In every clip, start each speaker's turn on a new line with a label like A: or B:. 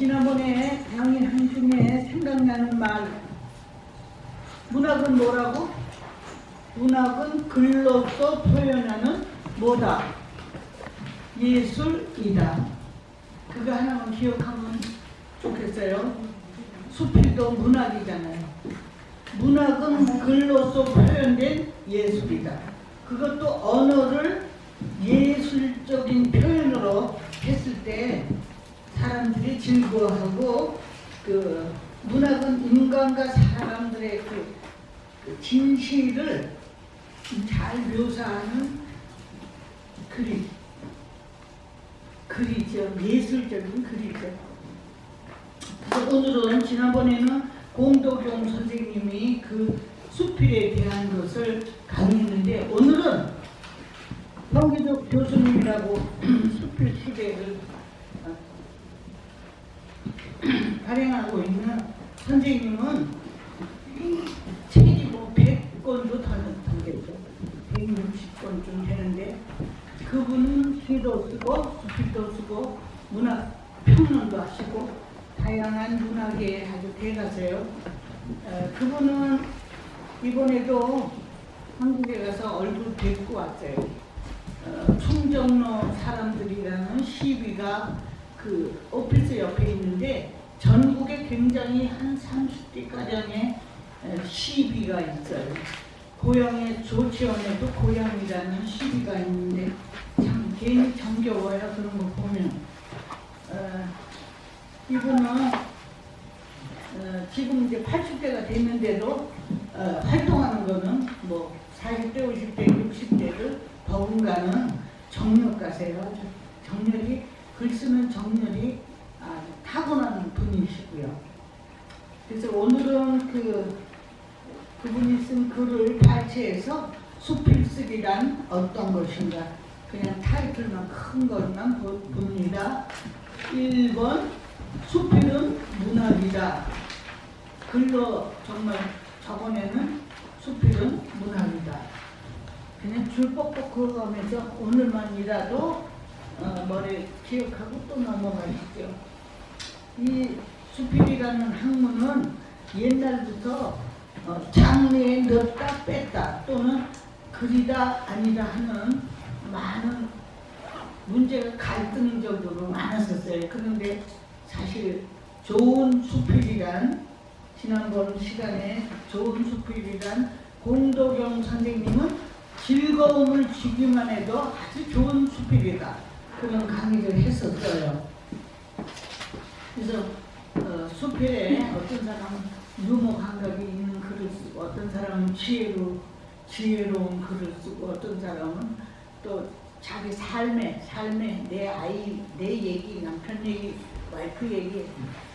A: 지난번에 강의 한 중에 생각나는 말 문학은 뭐라고? 문학은 글로써 표현하는 뭐다? 예술이다. 그거 하나만 기억하면 좋겠어요. 수필도 문학이잖아요. 문학은 글로써 표현된 예술이다. 그것도 언어를 예술적인 표현으로 했을 때 사람들이 즐거워하고 그 문학은 인간과 사람들의 그, 그 진실을 잘 묘사하는 글이 글이죠 예술적인 글이죠. 그래서 오늘은 지난번에는 공도경 선생님이 그 수필에 대한 것을 강의했는데 오늘은 성기적 교수님이라고 수필 시대를 발행하고 있는 선생님은 이 책이 뭐 100권도 더 되겠죠. 160권쯤 되는데 그분은 시도 쓰고 수필도 쓰고 문학 평론도 하시고 다양한 문학에 아주 대가세요. 어, 그분은 이번에도 한국에 가서 얼굴 뵙고 왔어요. 어, 충정로 사람들이라는 시위가 그 오피스 옆에 있는데 전국에 굉장히 한 30개 가량의 에, 시비가 있어요. 고향의 조치원에도 고향이라는 시비가 있는데 참 괜히 정겨워요 그런 거 보면. 어, 이분은 어, 지금 이제 80대가 됐는데도 어, 활동하는 거는 뭐 40대, 50대, 60대를 더군가는 정력가세요. 정력이 글 쓰는 정력이 아주 타고난 분이시고요. 그래서 오늘은 그 그분이 쓴 글을 발췌해서 수필쓰기란 어떤 것인가 그냥 타이틀만 큰 것만 보- 봅니다. 1번 수필은 문학이다. 글로 정말 저번에는 수필은 문학이다. 그냥 줄 뻑뻑 걸어가면서 오늘만이라도 어, 머리 기억하고 또 넘어가시죠. 이 수필이라는 학문은 옛날부터 어, 장르에 넣었다 뺐다 또는 글이다 아니다 하는 많은 문제가 갈등적으로 많았었어요. 그런데 사실 좋은 수필이란 지난번 시간에 좋은 수필이란 공도경 선생님은 즐거움을 주기만 해도 아주 좋은 수필이다. 그런 강의를 했었어요. 그래서 어, 수필에 어떤 사람은 유머 감각이 있는 글을 쓰고 어떤 사람은 지혜로 지혜로운 글을 쓰고 어떤 사람은 또 자기 삶의 삶의 내 아이 내 얘기 남편 얘기 와이프 얘기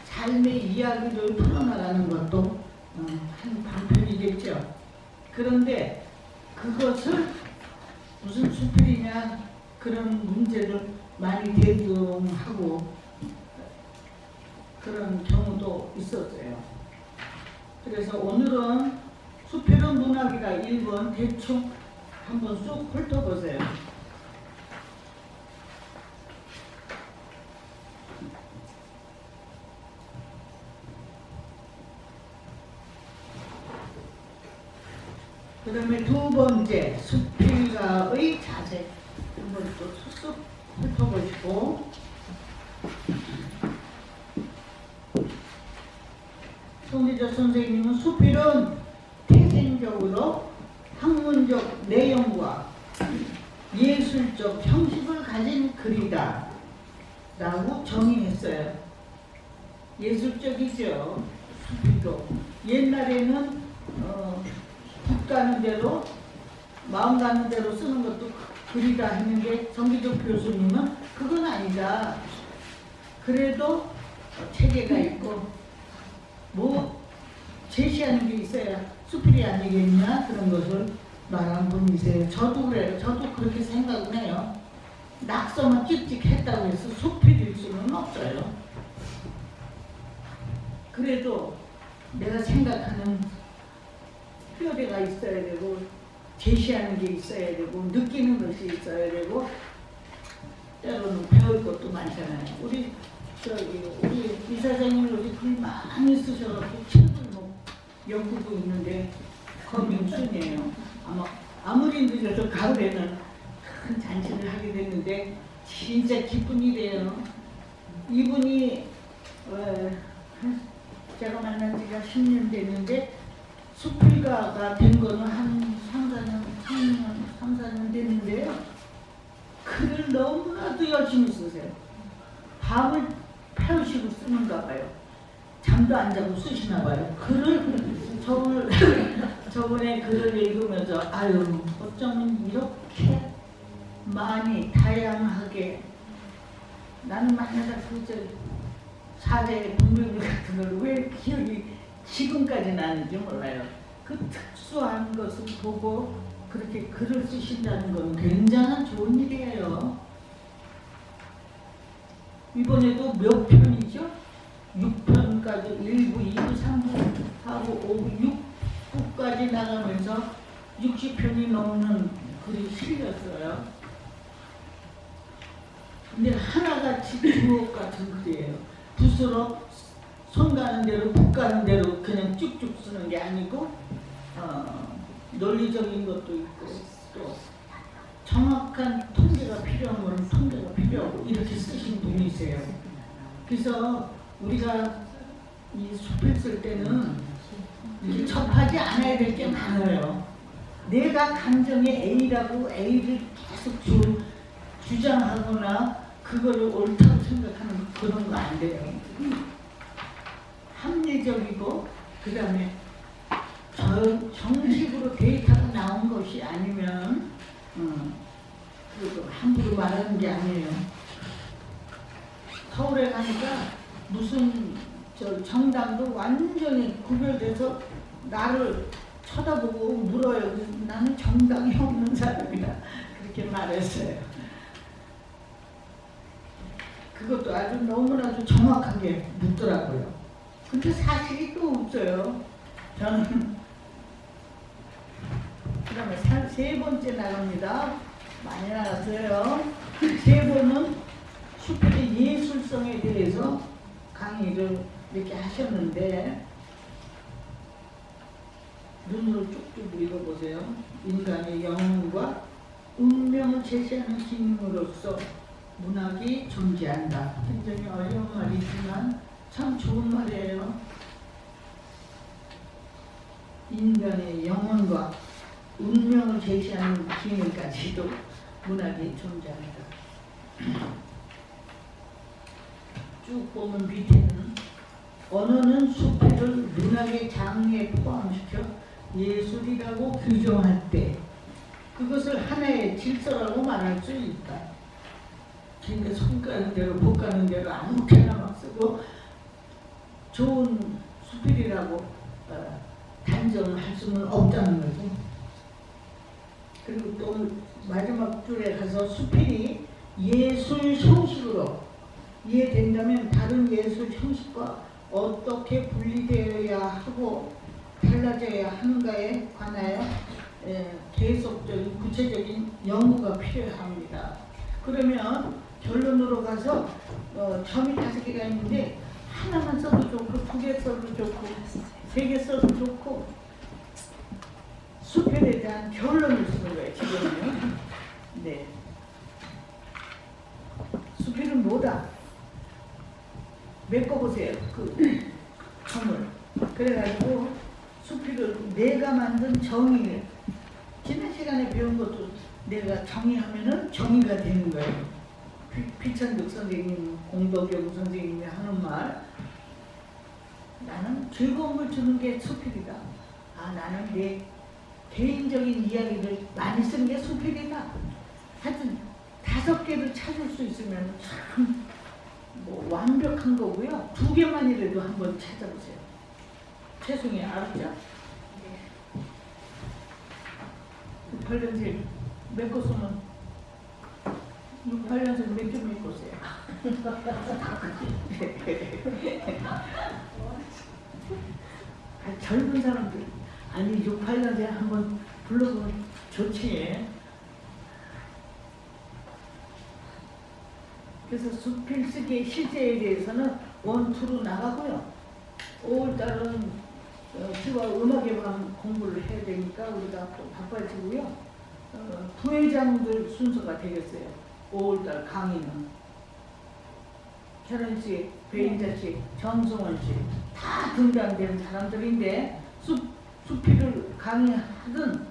A: 삶의 이야기를 풀어나가는 것도 어, 한 방편이겠죠. 그런데 그것을 무슨 수필이냐 그런 문제를 많이 대두하고 그런 경우도 있었어요. 그래서 오늘은 수필은 문학이다 1번 대충 한번 쑥 훑어보세요. 그 다음에 두 번째 수필가의 자세 한번 또 쑥쑥 훑어보시고 손희조 선생님은 수필은 태생적으로 학문적 내용과 예술적 형식을 가진 글이다 라고 정의했어요. 예술적이죠. 수필도. 옛날에는 어, 국 가는 대로 마음 가는 대로 쓰는 것도 글이다 했는데 정기적 교수님은 그건 아니다. 그래도 어, 체계가 있고 뭐 제시하는 게 있어야 아니겠냐 그런 것을 말한 분이세요. 저도 그래요. 저도 그렇게 생각을 해요. 낙서만 찍찍했다고 해서 수필일 수는 없어요. 그래도 내가 생각하는 뼈대가 있어야 되고 제시하는 게 있어야 되고 느끼는 것이 있어야 되고 때로는 배울 것도 많잖아요. 우리 저기 우리 이사장님 여기 글 많이 쓰셔가지고 책을 뭐 엮고 있는데 거민순이에요. 아마 아무리 늦어도 가을에는 큰 잔치를 하게 됐는데 진짜 기쁜 일이에요. 이분이 어, 한- 제가 만난 지가 10년 됐는데 수필가가 된 거는 한 3, 4년, 3년, 3, 4년 됐는데요. 글을 너무나도 열심히 쓰세요. 밤을 패우시고 쓰는가 봐요. 잠도 안 자고 쓰시나 봐요. 글을 저번에, 저번에 글을 읽으면서 아유 어쩌면 이렇게 많이 다양하게 나는 만약에 그저 사제 분명히 같은 걸 왜 기억이 지금까지 나는지 몰라요. 그 특수한 것을 보고 그렇게 글을 쓰신다는 건 굉장한 좋은 일이에요. 이번에도 몇 편이죠? 6편까지 1부, 2부, 3부, 4부, 5부, 6 부까지 나가면서 60편이 넘는 글이 실렸어요. 근데 하나같이 주옥 같은 글이에요. 붓으로 손 가는 대로 붓 가는 대로 그냥 쭉쭉 쓰는 게 아니고 어, 논리적인 것도 있고 또 정확한 통계가 필요하면 통계가 필요하고 이렇게 쓰신 분이세요. 그래서 우리가 이 수필 쓸 때는 접하지 않아야 될 게 많아요. 내가 감정에 A라고 A를 계속 주, 주장하거나 그거를 옳다고 생각하는 그런 거 안 돼요. 합리적이고 그 다음에 정식으로 데이터가 나온 것이 아니면 음, 그리고 함부로 말하는 게 아니에요. 서울에 가니까 무슨 저 정당도 완전히 구별돼서 나를 쳐다보고 물어요. 나는 정당이 없는 사람이다. 그렇게 말했어요. 그것도 아주 너무나도 정확하게 묻더라고요. 근데 사실이 또 없어요. 저는 그 다음에 사- 세 번째 나갑니다. 많이 나갔어요. 세 번은 수필의 예술성에 대해서 강의를 이렇게 하셨는데 눈으로 쭉쭉 읽어보세요. 인간의 영혼과 운명을 제시하는 기능으로서 문학이 존재한다. 굉장히 어려운 말이지만 참 좋은 말이에요. 인간의 영혼과 운명을 제시하는 기능까지도 문학이 존재한다. 쭉 보면 밑에는 언어는 수필을 문학의 장르에 포함시켜 예술이라고 규정할 때 그것을 하나의 질서라고 말할 수 있다. 그러니까 손 가는 대로 복 가는 대로 아무렇게나 막 쓰고 좋은 수필이라고 어, 단정할 수는 없다는 거죠. 그리고 또 마지막 줄에 가서 수필이 예술 형식으로 이해된다면 다른 예술 형식과 어떻게 분리되어야 하고 달라져야 하는가에 관하여 에, 계속적인 구체적인 연구가 필요합니다. 그러면 결론으로 가서 어, 점이 다섯 개가 있는데 하나만 써도 좋고 두 개 써도 좋고 세 개 써도 좋고 수필에 대한 결론을 쓰는 거예요 지금은요. 네. 수필은 뭐다? 메꿔보세요. 그 점을. 그래가지고 수필을 내가 만든 정의를 지난 시간에 배운 것도 내가 정의하면은 정의가 되는 거예요. 피- 피천득 선생님, 공덕영 선생님이 하는 말 나는 즐거움을 주는 게 수필이다. 아 나는 내 개인적인 이야기를 많이 쓰는 게 수필이다. 하여튼 다섯 개를 찾을 수 있으면 참 뭐 완벽한 거고요. 두 개만이라도 한번 찾아보세요. 최송이 알았죠? 68년생 메꿔 쓰면 68년생 몇개 메꿔세요? 아, 젊은 사람들 아니 68년생 한번 불러보면 좋지. 그래서 수필 쓰기의 실제에 대해서는 원투로 나가고요. 5월달은 어, 지와 음악에 관한 공부를 해야 되니까 우리가 또 바빠지고요. 어, 부회장들 순서가 되겠어요. 5월달 강의는 현은 씨, 배인자 씨, 정승원 씨 다 등단된 사람들인데 수, 수필을 강의하든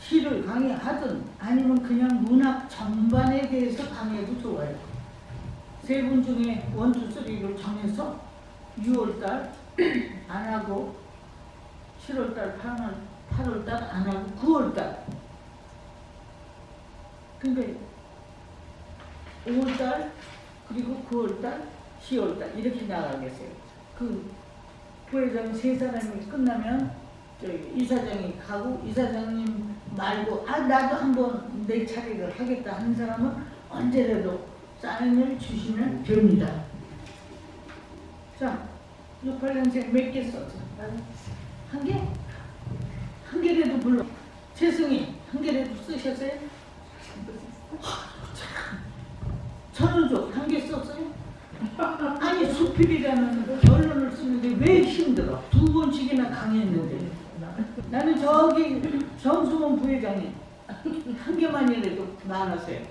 A: 시를 강의하든 아니면 그냥 문학 전반에 대해서 강의해도 좋아요. 세 분 중에 원투 쓰리를 정해서 6월달 안 하고 7월달, 8월, 8월달 안 하고 9월달 근데 5월달 그리고 9월달, 10월달 이렇게 나가겠어요. 그 부회장 세 사람이 끝나면 저희 이사장이 가고 이사장님 말고 아 나도 한번 내 차례를 하겠다 하는 사람은 언제라도 사인을 주시면 됩니다. 자, 68년생 몇개 썼죠? 한 개? 한 개라도 불러. 최승희 한 개라도 쓰셨어요? 천은족 한 개 썼어요? 아니 수필이라는 결론을 쓰는데 왜 힘들어? 두 번씩이나 강의했는데 나는 저기 정수원 부회장님 한 개만이라도 나눴어요.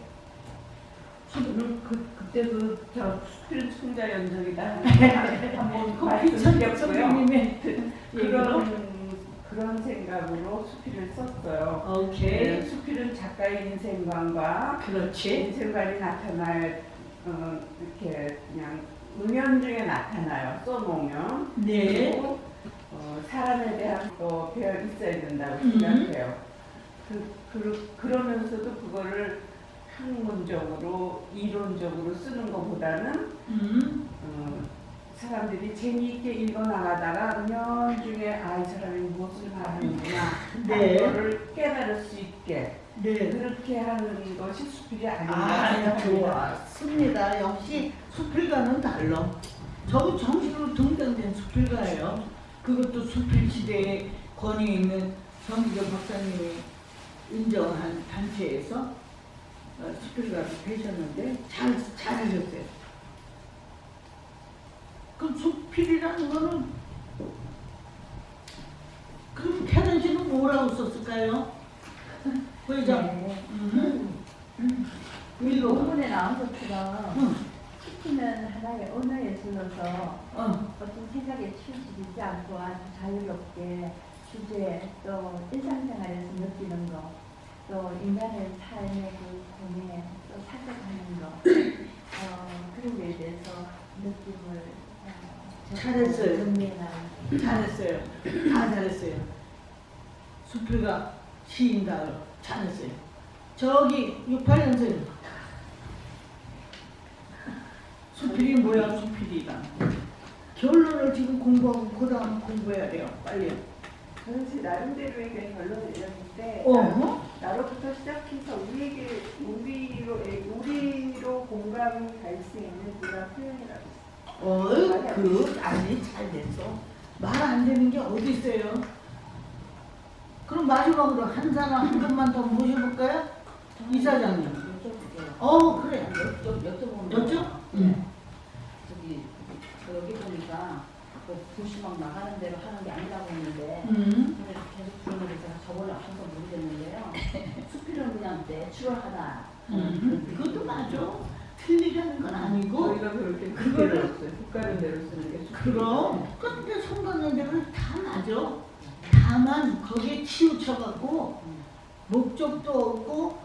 B: 그, 그, 그때 그, 저, 스피릿 충자 연정이다. 한번 말씀드렸고요.
A: 선생님의 얘기로
B: 그런, 그런 생각으로 수필을 썼어요. 네,
A: 오케이
B: 수필은 작가의 인생관과
A: 그렇지
B: 인생관이 나타날, 어, 이렇게 그냥 은연중에 나타나요. 써놓으면.
A: 네
B: 그리고 어, 사람에 대한 또 배어 있어야 된다고
A: 음.
B: 생각해요. 그, 그, 그러면서도 그거를 학문적으로 이론적으로 쓰는 것보다는
A: 음,
B: 어, 사람들이 재미있게 읽어나가다가 은연중에 아 이 사람이 무엇을 말하는구나
A: 네.
B: 그거를 깨달을 수 있게
A: 네
B: 그렇게 하는 것이 수필이 아닌가
A: 아. 좋았습니다. 역시 수필가는 달라. 저도 정식으로 등단된 수필가예요. 그것도 수필 시대에 권위에 있는 정기적 박사님이 인정한 단체에서 어, 수필가로 되셨는데 잘 잘하셨어요. 그럼 수필이라는 거는 그럼 태연 씨는 뭐라고 썼을까요? 회장.
C: 네.
A: 음.
C: 우리
A: 이거.
C: 논문에 나온 것처럼
A: 응.
C: 시키는 하나의 언어 예술로서
A: 어.
C: 어떤 생각에 치우치지 않고 아주 자유롭게 주제 또 일상생활에서 느끼는 거, 또 인간의 삶의 그 고뇌, 또 사색하는 거, 어, 그런 거에 대해서 느낌을 어,
A: 잘했어요.
C: 정리해나가는
A: 잘했어요. 다 잘했어요. 수필가 시인가 잘했어요. 저기 68년생 수필이 뭐야 수필이가 결론을 지금 공부하고 그 다음 공부해야 돼요. 빨리.
D: 저는 제 나름대로의 그 결론을 내렸는데
A: 어허?
D: 나로부터 시작해서 우리에게 우리로 우리로 공감이 갈 수 있는 그런 표현이라고
A: 어이 그 아니 잘 됐어. 말 안 되는 게 어디 있어요? 그럼 마지막으로 한 사람 한 분만 더 모셔볼까요? 이사장님.
E: 여쭤볼게요.
A: 어 그래.
E: 여쭤, 여쭤보면
A: 여쭤? 응.
E: 저기 저 여기 보니까 뭐 불시 막 나가는 대로 하는 게 아니라고 했는데
A: 음.
E: 계속 부르는 제가 저번에 아셔서 모르겠는데요. 수필은 그냥 내추럴하다.
A: 음, 그것도 맞아. 틀리다는 건 아니고.
B: 저희가 그렇게
A: 그거를-
B: 그대로 써요. 국가는 대로 쓰는 게.
A: 그럼. 근데 성관관대로 다 맞아. 다만 거기에 치우쳐갖고 목적도 없고,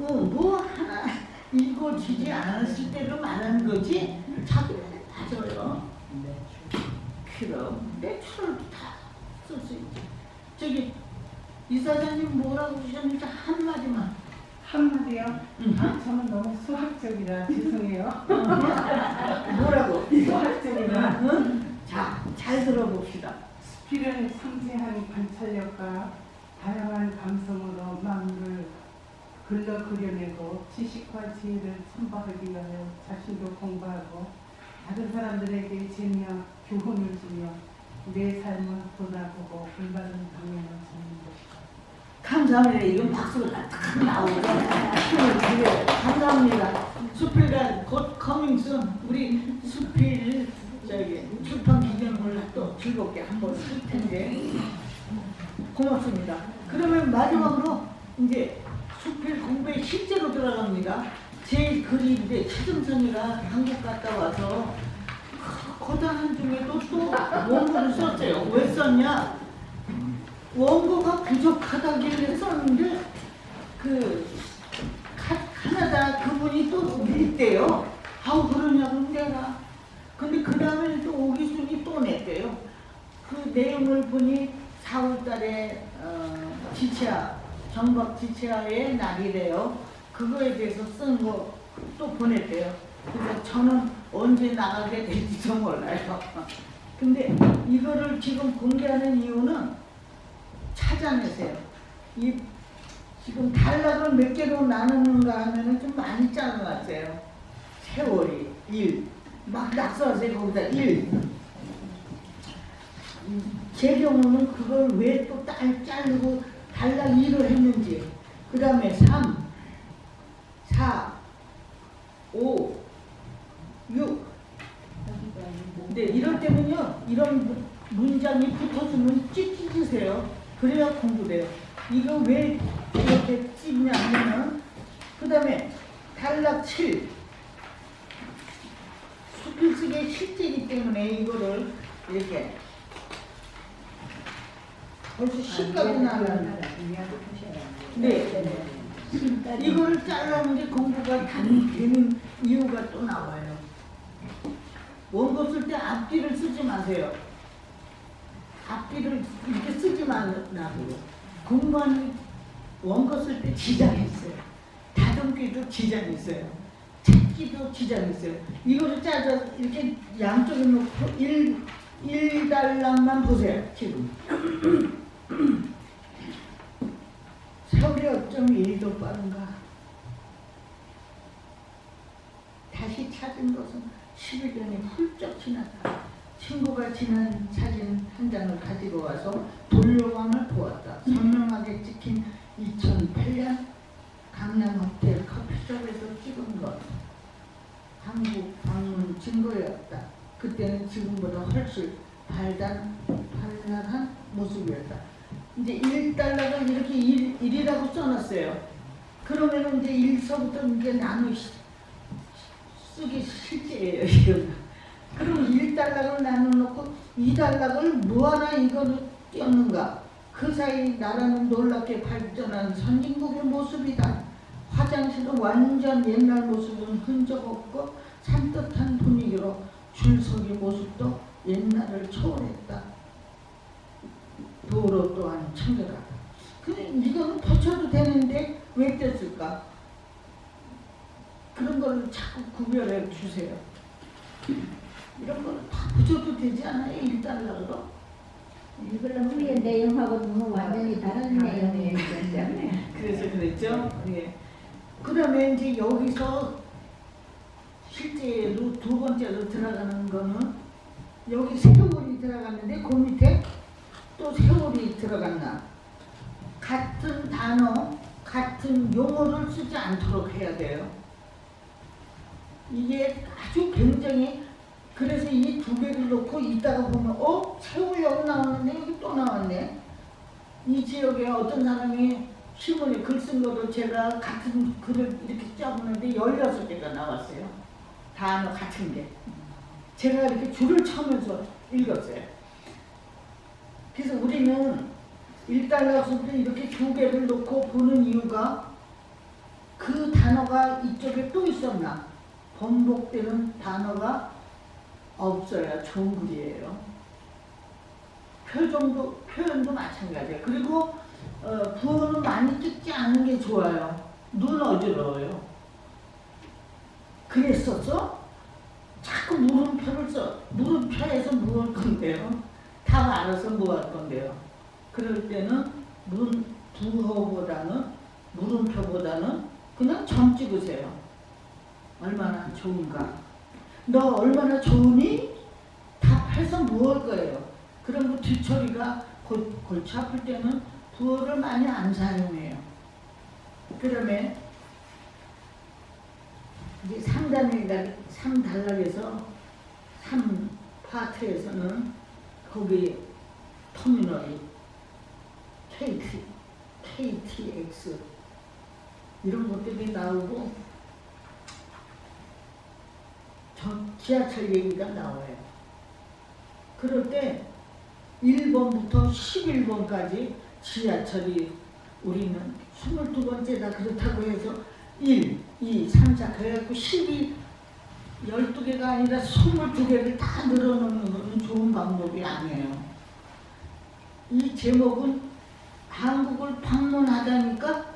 A: 어, 뭐 하나 읽어지지 않았을 때로 말하는 거지. 자기는 맞아요. 그럼 내추럴도 다쓸 수 있지. 저기 이사장님 뭐라고 그러셨는지 한마디만.
D: 한마디요.
A: 응.
D: 아, 저는 너무 수학적이라 죄송해요.
A: 뭐라고?
D: 수학적이라
A: 응? 자, 잘 들어봅시다.
D: 필은 상세한 관찰력과 다양한 감성으로 마음을 글러 그려내고 지식과 지혜를 첨부하기 위하여 자신도 공부하고 다른 사람들에게 재미와 교훈을 주며 내 삶을 돌아보고 올바른 방향을 잡는 것이다.
A: 감사합니다. 이건 박수가 딱 드려요. 감사합니다. 수필가 곧 커밍슨 우리 수필 저기 출판 기념을 또 즐겁게 한번 쓸 텐데 고맙습니다. 그러면 마지막으로 이제 수필 공부에 실제로 들어갑니다. 제 글이 이제 최정선이가 한국 갔다 와서 고단한 중에도 또 원고를 썼어요. 왜 썼냐? 원고가 부족하다길래 썼는데 그 카- 카나다 그분이 또 냈대요. 아우 그러냐고 내가. 근데 그 다음에 또 오기순이 또 냈대요. 그 내용을 보니 4월달에 어, 지체아 정박 지체아의 날이래요. 그거에 대해서 쓴 거 또 보냈대요. 그래서 저는 언제 나가게 될지도 몰라요. 근데 이거를 지금 공개하는 이유는 찾아내세요. 이 지금 단락을 몇 개로 나누는가 하면은 좀 많이 잘라놨어요. 세월이 1. 막 낙서하세요. 거기다 1. 제 경우는 그걸 왜또 자르고 단락 2를 했는지. 그 다음에 3, 4, 5, 6. 근데 이럴 때는요, 이런 문- 문장이 붙어주면 찢찢으세요. 그래야 공부돼요. 이거 왜 이렇게 찢냐면은, 그 다음에 단락 7. 수필쓰기의 실제이기 때문에 이거를 이렇게 벌써 10까지 나가는 네. 이거를 잘라는데 공부가 안 되는 이유가 또 나와요. 원고 쓸 때 앞뒤를 쓰지 마세요. 앞뒤를 이렇게 쓰지 말라고요. 공부하는 원고 쓸 때 지장이 있어요. 다듬기도 지장이 있어요. 찾기도 지장이 있어요. 이거를 짜서 이렇게 양쪽에 놓고 일, 일 달랑만 보세요. 지금. 세월이 어쩜 일도 빠른가. 다시 찾은 것은 11년이 훌쩍 지났다. 친구가 지난 사진 한 장을 가지고 와서 돌려방을 보았다. 선명하게 찍힌 2008년 강남 호텔 커피숍에서 찍은 것. 한국 방문 증거였다. 그때는 지금보다 훨씬 발단, 발랄한 모습이었다. 이제 1달러가 이렇게 1, 1이라고 써놨어요. 그러면은 이제 1서부터 이제 나누 시- 쓰기 실제예요, 이거는. 그럼 1달러를 나눠놓고 2달러를 뭐 하나 이거를 띄었는가? 그 사이 나라는 놀랍게 발전한 선진국의 모습이다. 화장실은 완전 옛날 모습은 흔적 없고 산뜻한 분위기로 줄서기 모습도 옛날을 초월했다. 도로 또한 청결하다. 근데 이거는 붙여도 되는데 왜 뗐을까? 그런 거를 자꾸 구별해 주세요. 이런 거는 다 붙여도 되지 않아요? 일달러로?
C: 이걸로 후에 내용하고 너무 완전히 다른 내용이에요.
A: 그래서 그랬죠. 예. 그 다음에 이제 여기서 실제로 두 번째로 들어가는 거는 여기 세월이 들어갔는데 그 밑에 또 세월이 들어갔나? 같은 단어, 같은 용어를 쓰지 않도록 해야 돼요. 이게 아주 굉장히 그래서 이 두 개를 놓고 이따가 보면 어 세월 여기 나왔는데 여기 또 나왔네. 이 지역에 어떤 사람이 신문에 글 쓴 거를 제가 같은 글을 이렇게 짜보는데 16개가 나왔어요. 단어 같은 게. 제가 이렇게 줄을 쳐면서 읽었어요. 그래서 우리는 일달러서도 이렇게 두 개를 놓고 보는 이유가 그 단어가 이쪽에 또 있었나? 번복되는 단어가 없어야 좋은 글이에요. 표정도 표현도 마찬가지예요. 그리고 어, 부호는 많이 찍지 않은 게 좋아요. 눈 어지러워요. 그랬었어? 자꾸 물음표를 써. 물음표에서 뭐할 건데요? 답 알아서 뭐 할 건데요? 그럴 때는 문 부호보다는 물음표보다는 그냥 점 찍으세요. 얼마나 좋은가? 너 얼마나 좋으니? 답해서 뭐할 거예요? 그럼 그 뒤처리가 골, 골치 아플 때는 구어를 많이 안 사용해요. 그다음에 이제 3단계가 3단락에서 3파트에서는 거기 터미널이 KT, KTX 이런 것들이 나오고 저 지하철 얘기가 나와요. 그럴 때 1번부터 11번까지 지하철이 우리는 22번째다 그렇다고 해서 1, 2, 3, 4 그래갖고 12, 12개가 아니라 22개를 다 늘어놓는 것은 좋은 방법이 아니에요. 이 제목은 한국을 방문하다니까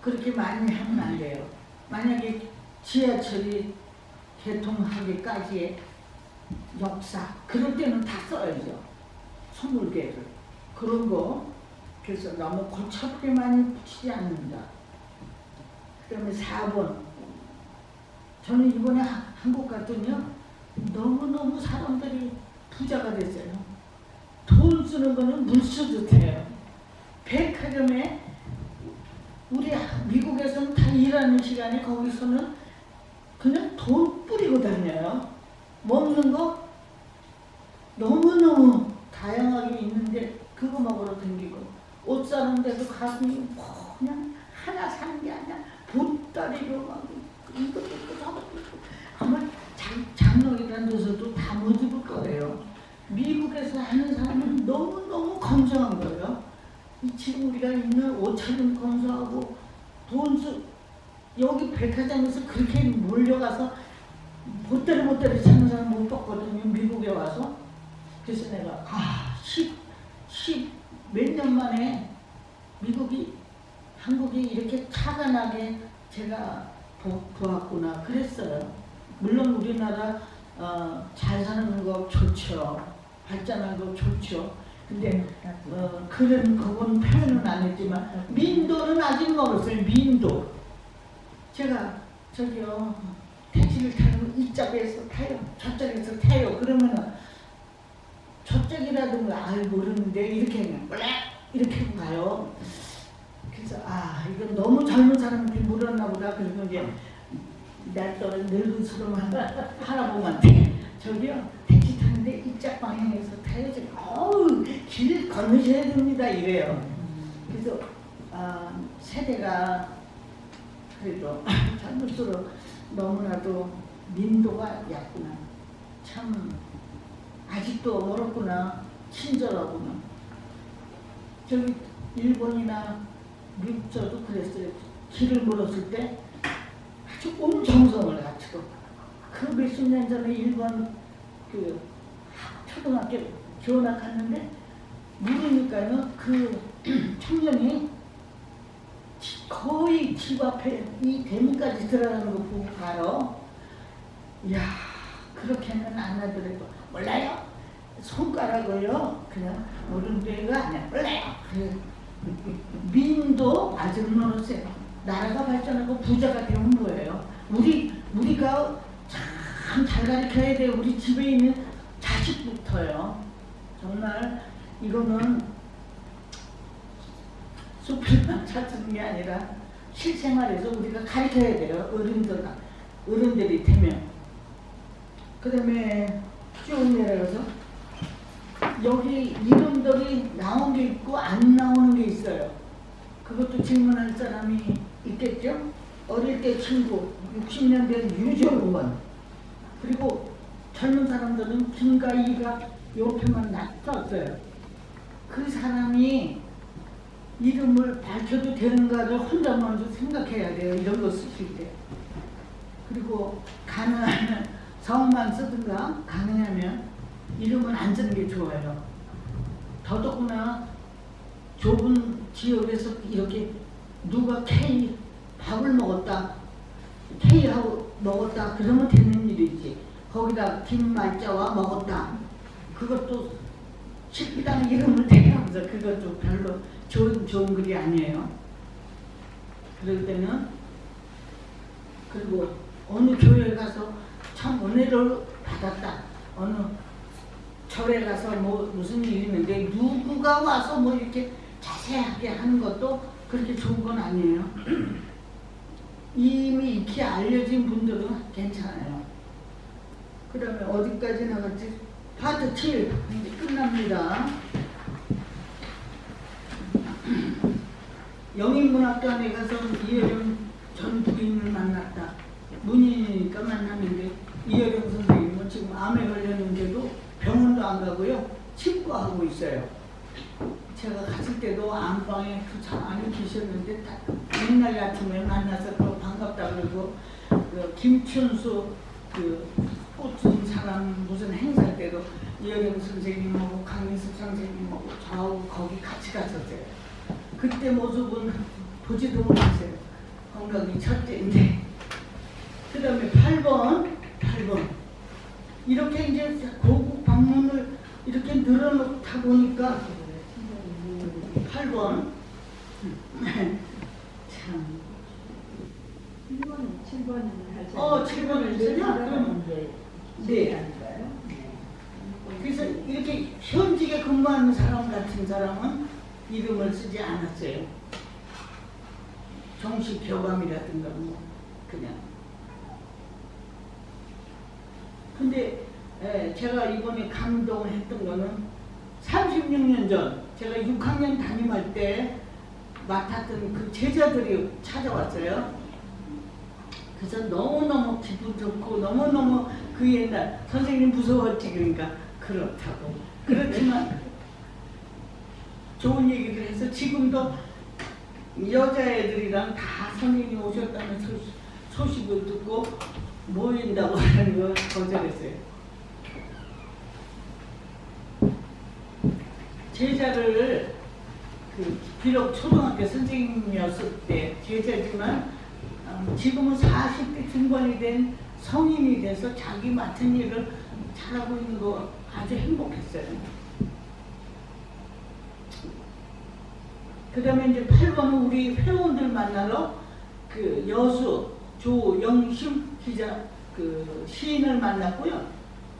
A: 그렇게 많이 하면 안 돼요. 만약에 지하철이 개통하기까지의 역사 그럴 때는 다 써야죠. 20개를 그런 거 그래서 너무 거창하게 많이 붙이지 않는다. 그 다음에 4번 저는 이번에 하- 한국 갔더니요 너무너무 사람들이 부자가 됐어요. 돈 쓰는 거는 물쓰듯해요. 백화점에 우리 미국에서는 다 일하는 시간에 거기서는 그냥 돈 뿌리고 다녀요. 먹는 거 너무너무 다양하게 있는데 그거 먹으러 다니고 옷 사는데도 가슴이 그냥 하나 사는 게 아니라 보따리로 막 이것도 있고 저것도 있고 아마 장, 장롱이라는 데서도 다 못 입을 거예요. 미국에서 하는 사람은 너무너무 건조한 거예요. 이 지금 우리가 있는 옷차림 건조하고 돈 쓰, 여기 백화점에서 그렇게 몰려가서 보따리 보따리 사는 사람 못 봤거든요. 미국에 와서. 그래서 내가 아, 10, 10 몇 년 만에 미국이 한국이 이렇게 차가 나게 제가 보, 보았구나 그랬어요. 물론 우리나라 어, 잘 사는 거 좋죠. 발전한 거 좋죠. 근데 어, 그런 그건 표현은 안 했지만 민도는 아직 멀었어요. 민도. 제가 저기요 택시를 타고 이 짝에서 타요, 저 짝에서 타요. 그러면은 저쪽이라든가 아이 모르는데 이렇게 그냥 이렇게 가요. 그래서 아 이건 너무 젊은 사람들이 물었나 보다. 그리고 이제 나또 늙은 수름한 할아버지한테 저기요 택시 타는데 이짝 방향에서 타요. 지금 어우 길 건너셔야 됩니다 이래요. 그래서 아 세대가 그래도 젊을수록 너무나도 민도가 얕구나. 참 아직도 멀었구나. 친절하구나. 저기 일본이나 미국 저도 그랬어요. 길을 물었을 때 온 정성을 갖추고 그 몇십 년 전에 일본 그 초등학교 교원학 갔는데 물으니까요 그 청년이 지- 거의 집 앞에 이 대문까지 들어가는 거 보고 가요. 이야 그렇게는 안 하더라도 몰라요. 손가락을요 그냥 모른데가 아니야 몰라요. 그 민도 멀었어요. 나라가 발전하고 부자가 되면 뭐예요? 우리 우리가 참 잘 가르쳐야 돼요. 우리 집에 있는 자식부터요. 정말 이거는 수필만 찾는 게 아니라 실생활에서 우리가 가르쳐야 돼요. 어른들 어른들이 되면. 그다음에 쭉 내려가서 여기 이름들이 나온 게 있고 안 나오는 게 있어요. 그것도 질문할 사람이 있겠죠? 어릴 때 친구, 60년 된 유정원, 그리고 젊은 사람들은 김가 이가 옆에만 놨었어요. 그 사람이 이름을 밝혀도 되는가를 혼자 먼저 생각해야 돼요. 이런 거 쓰실 때. 그리고 가능하면 성만 쓰든가 가능하면 이름은 안 쓰는 게 좋아요. 더더구나 좁은 지역에서 이렇게 누가 K 밥을 먹었다, K하고 먹었다 그러면 되는 일이지. 거기다 김 말자와 먹었다. 그것도 식당 이름을 대면서 그것도 별로 좋은 좋은 글이 아니에요. 그럴 때는 그리고 어느 교회 가서 참 은혜를 받았다. 어느 절에 가서 뭐 무슨 일이 있는데 누구가 와서 뭐 이렇게 잘 자세하게 하는 것도 그렇게 좋은 건 아니에요. 이미 익히 알려진 분들은 괜찮아요. 그 다음에 어디까지 나갔지? 파트 7 이제 끝납니다. 영인문학관에 가서 이혜령 전 부인을 만났다. 문인이니까 만났는데 이혜령 선생님은 지금 암에 걸렸는데도 병원도 안 가고요. 치과하고 있어요. 제가 갔을 때도 안방에 그참 안에 계셨는데 다 옛날 같으면 만나서 또 반갑다 그러고 그 김춘수 그 꽃준 사람 무슨 행사 때도 이혜령 선생님하고 강민숙 선생님하고 저하고 거기 같이 갔었어요. 그때 모습은 보지도 못했어요. 건강이 첫째인데. 그 다음에 8번, 8번. 이렇게 이제 고국 방문을 이렇게 늘어놓다 보니까 8번. 참.
C: 1번은 7번은 하지
A: 어, 7번을 쓰냐? 그럼, 네. 그래서 이렇게 현직에 근무하는 사람 같은 사람은 이름을 쓰지 않았어요. 정식 교감이라든가 뭐 그냥. 근데 에, 제가 이번에 감동했던 거는 36년 전 제가 6학년 담임할 때 맡았던 그 제자들이 찾아왔어요. 그래서 너무너무 기분 좋고 너무너무 그 옛날 선생님 무서웠지 그러니까 그렇다고 그렇지만 좋은 얘기를 해서 지금도 여자애들이랑 다 선생님이 오셨다는 소식, 소식을 듣고 모인다고 하는 거 거절했어요. 제자를 그 비록 초등학교 선생님이었을 때 제자지만 어, 지금은 40대 중반이 된 성인이 돼서 자기 맡은 일을 잘하고 있는 거 아주 행복했어요. 그 다음에 이제 8번은 우리 회원들 만나러 그 여수 조영심 기자 그 시인을 만났고요.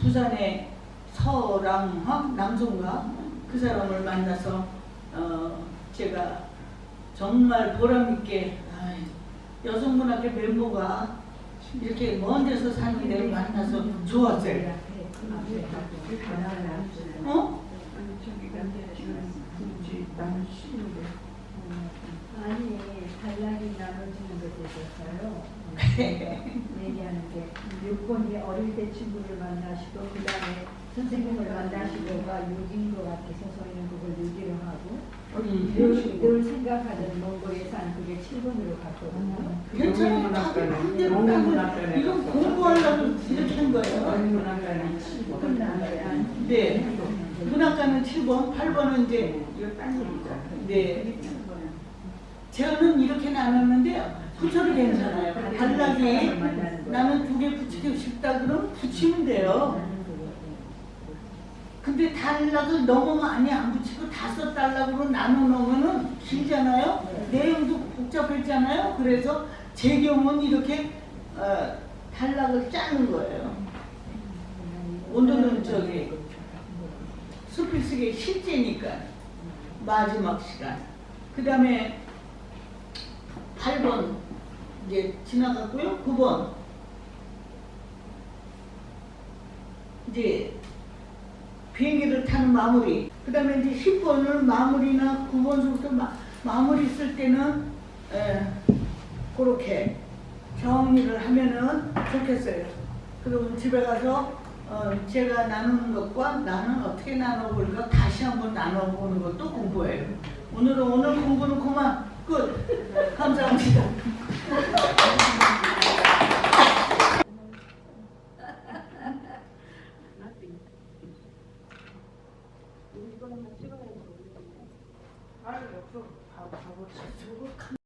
A: 부산의 서랑학 남성가 그 사람을 만나서 어 제가 정말 보람있게 여성문학회 멤버가 이렇게 먼 데서 사는 데를 만나서 좋았어요. 어?
C: 아니 단락이 나눠지는 것에 있어서요. 얘기하는 게 6번이 어릴 때 친구를 만나시고 그 다음에 선생님을 만나시고가 6인 것 같아서 저희는 그걸 6이로 하고
A: 음.
C: 늘, 늘 생각하는 몽골에 산 그게 7번으로 갔거든요.
A: 괜찮아요. 자기 마음대로 따면 이건 공부하려고 이렇게 한 거예요.
B: 영문학과는 7번.
C: 끝나면
A: 네. 문학과는 7번, 8번은 이제
B: 이거 딴 얘기죠.
A: 네. 저는 이렇게 나눴는데요. 붙여도 괜찮아요. 단락이 나는 두 개 붙이고 싶다 그러면 붙이면 돼요. 근데 단락을 너무 많이 안 붙이고 다섯 단락으로 나눠 놓으면은 길잖아요. 내용도 복잡했잖아요. 그래서 제 경우는 이렇게 어, 단락을 짜는 거예요. 오늘은 저기 수필쓰기 실제니까 마지막 시간. 그 다음에 8번 이제 지나갔고요. 9번 이제 비행기를 타는 마무리. 그 다음에 이제 10번을 마무리나 9번서부터 마, 마무리 쓸 때는 에, 그렇게 정리를 하면은 좋겠어요. 그리고 집에 가서 어, 제가 나누는 것과 나는 어떻게 나눠볼까 다시 한번 나눠보는 것도 공부예요. 오늘은 오늘 공부는 그만 끝. 감사합니다.
B: どうか。